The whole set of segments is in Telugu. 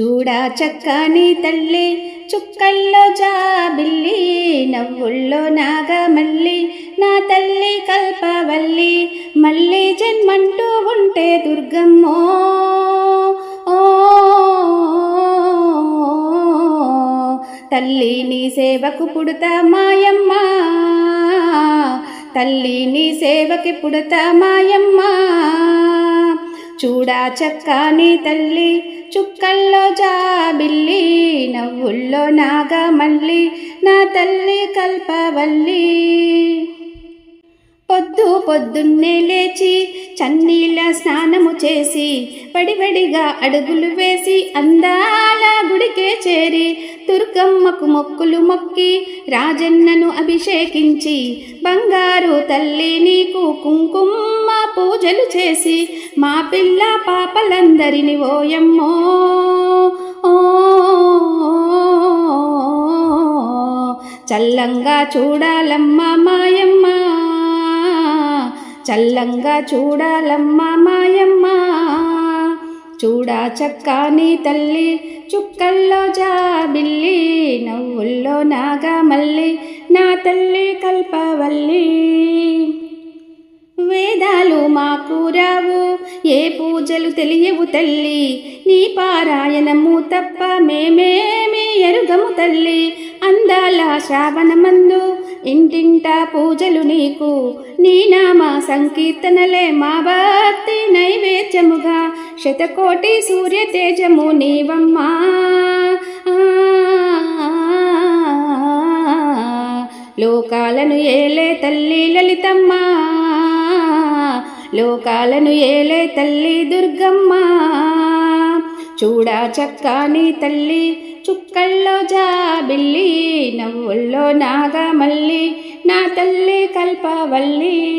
చూడా చక్కని తల్లి చుక్కల్లో జాబిల్లి నవ్వుల్లో నాగమల్లి నా తల్లి కల్పవల్లి మళ్ళీ జన్మంటూ ఉంటే దుర్గమ్మో. ఓ తల్లి నీ సేవకు పుడతా మాయమ్మ. తల్లి నీ సేవకి పుడతా మాయమ్మ. చూడా చక్కని తల్లి చుక్కల్లో జాబిల్లి నవ్వుల్లో నాగమల్లి నా తల్లి కల్పవల్లి. పొద్దు పొద్దున్నే లేచి చన్నీళ్ళ స్నానము చేసి పడివడిగా అడుగులు వేసి అందాల గుడికే చేరి దుర్గమ్మకు మొక్కులు మొక్కి రాజన్నను అభిషేకించి బంగారు తల్లి నీకు కుంకుమ పూజలు చేసి మా పిల్ల పాపలందరిని ఓయమ్మో. ఓ చల్లంగా చూడాలమ్మా మాయమ్మ. చల్లంగా చూడాలమ్మా మాయమ్మ. చూడా చక్కని తల్లి చుక్కల్లో జాబిల్లి నవ్వుల్లో నాగమల్లి నా తల్లి కల్పవల్లి. వేదాలు మా రావు. ఏ పూజలు తెలియవు తల్లి. నీ పారాయణము తప్ప మేమేమి ఎరుగము తల్లి. అందాల శ్రావణమందు ఇంటింట పూజలు నీకు. నీ నామ సంకీర్తనలే మా భక్తి నైవేద్యముగా. శతకోటి సూర్య తేజము నీవమ్మా. లోకాలను ఏలే తల్లి లలితమ్మా. లోకాలను ఏలే తల్లి దుర్గమ్మ. చూడా చక్కని తల్లి చుక్కల్లో జాబిల్లి నవ్వుల్లో నాగమల్లి నా తల్లి కల్పవల్లి.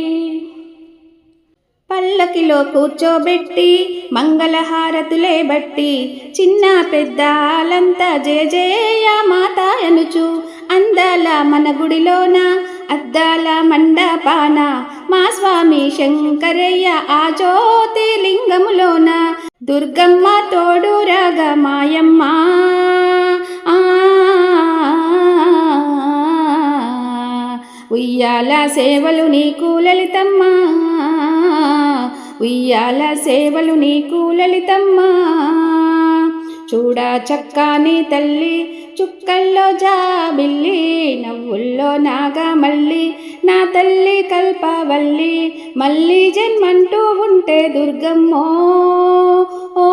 పల్లకిలో కూర్చోబెట్టి మంగళహారతులే బట్టి చిన్న పెద్దాలంతా జయ జయ మాత అనుచు అందాల మన గుడిలోనా? అద్దాల మండపాన మా స్వామి శంకరయ్య ఆ జ్యోతి లింగములోన దుర్గమ్మ తోడు రాగ మాయమ్మ. ఆ, ఉయ్యాల సేవలు నీకు లలితమ్మ. ఉయ్యాల సేవలు నీకు లలితమ్మ. చూడా చక్కని తల్లి చుక్కల్లో జాబిల్లి నవ్వుల్లో నాగా మళ్ళీ నా తల్లి కల్పవల్లి మళ్ళీ జన్మంటూ ఉంటే దుర్గమ్మో. ఓ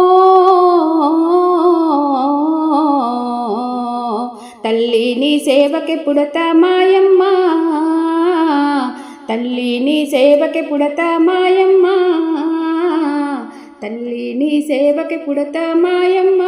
తల్లి నీ సేవకి పుడత మాయమ్మ తల్లి నీ సేవకి పుడత మాయమ్మ తల్లి నీ సేవకి పుడత మాయమ్మ